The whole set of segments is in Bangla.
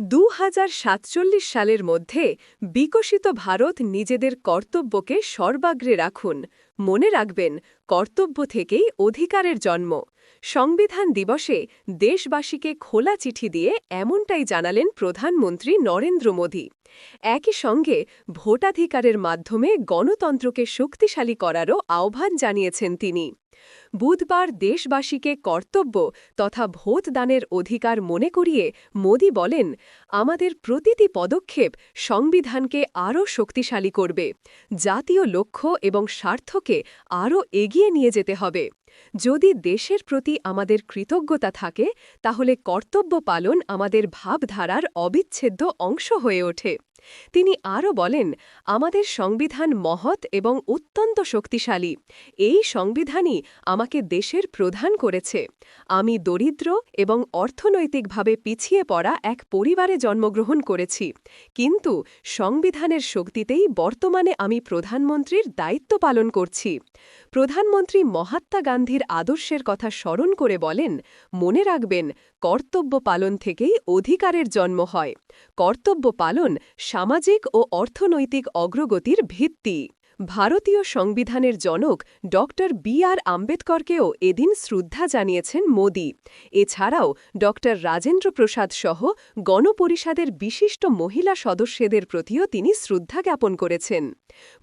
দু হাজার সাতচল্লিশ সালের মধ্যে বিকশিত ভারত নিজেদের কর্তব্যকে সর্বাগ্রে রাখুন। মনে রাখবেন, কর্তব্য থেকেই অধিকারের জন্ম। সংবিধান দিবসে দেশবাসীকে খোলা চিঠি দিয়ে এমনটাই জানালেন প্রধানমন্ত্রী নরেন্দ্র মোদী। একই সঙ্গে ভোটাধিকারের মাধ্যমে গণতন্ত্রকে শক্তিশালী করারও আহ্বান জানিয়েছেন তিনি। বুধবার দেশবাসীকে কর্তব্য তথা ভোটদানের অধিকার মনে করিয়ে মোদি বলেন, আমাদের প্রতিটি পদক্ষেপ সংবিধানকে আরও শক্তিশালী করবে। জাতীয় লক্ষ্য এবং স্বার্থকে আরও এগিয়ে নিয়ে যেতে হবে। যদি দেশের প্রতি আমাদের কৃতজ্ঞতা থাকে, তাহলে কর্তব্য পালন আমাদের ভাবধারার অবিচ্ছেদ্য অংশ হয়ে ওঠে। তিনি আরও বলেন, আমাদের সংবিধান মহৎ এবং অত্যন্ত শক্তিশালী। এই সংবিধানই আমাকে দেশের প্রধান করেছে। আমি দরিদ্র এবং অর্থনৈতিকভাবে পিছিয়ে পড়া এক পরিবারে জন্মগ্রহণ করেছি। কিন্তু সংবিধানের শক্তিতেই বর্তমানে আমি প্রধানমন্ত্রীর দায়িত্ব পালন করছি। প্রধানমন্ত্রী মহাত্মা গান্ধীর আদর্শের কথা স্মরণ করে বলেন, মনে রাখবেন, কর্তব্য পালন থেকেই অধিকারের জন্ম হয়। কর্তব্য পালন সামাজিক ও অর্থনৈতিক অগ্রগতির ভিত্তি। ভারতীয় সংবিধানের জনক ড বি আর আম্বেদকরকেও এদিন শ্রদ্ধা জানিয়েছেন মোদি। এছাড়াও ড রাজেন্দ্র প্রসাদ সহ গণপরিষদের বিশিষ্ট মহিলা সদস্যদের প্রতিও তিনি শ্রদ্ধা জ্ঞাপন করেছেন।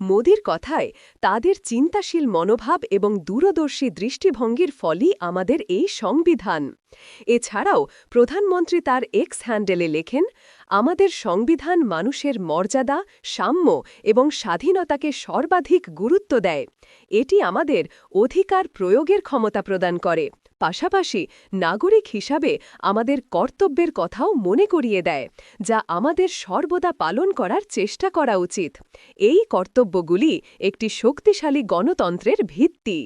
মোদির কথায়, তাদের চিন্তাশীল মনোভাব এবং দূরদর্শী দৃষ্টিভঙ্গির ফলই আমাদের এই সংবিধান। এছাড়াও প্রধানমন্ত্রী তার এক্স হ্যান্ডেলে লেখেন, আমাদের সংবিধান মানুষের মর্যাদা, সাম্য এবং স্বাধীনতাকে সর্বাধিক গুরুত্ব দেয়। এটি আমাদের অধিকার প্রয়োগের ক্ষমতা প্রদান করে। পাশাপাশি নাগরিক হিসাবে আমাদের কর্তব্যের কথাও মনে করিয়ে দেয়, যা আমাদের সর্বদা পালন করার চেষ্টা করা উচিত। এই কর্তব্যগুলি একটি শক্তিশালী গণতন্ত্রের ভিত্তি।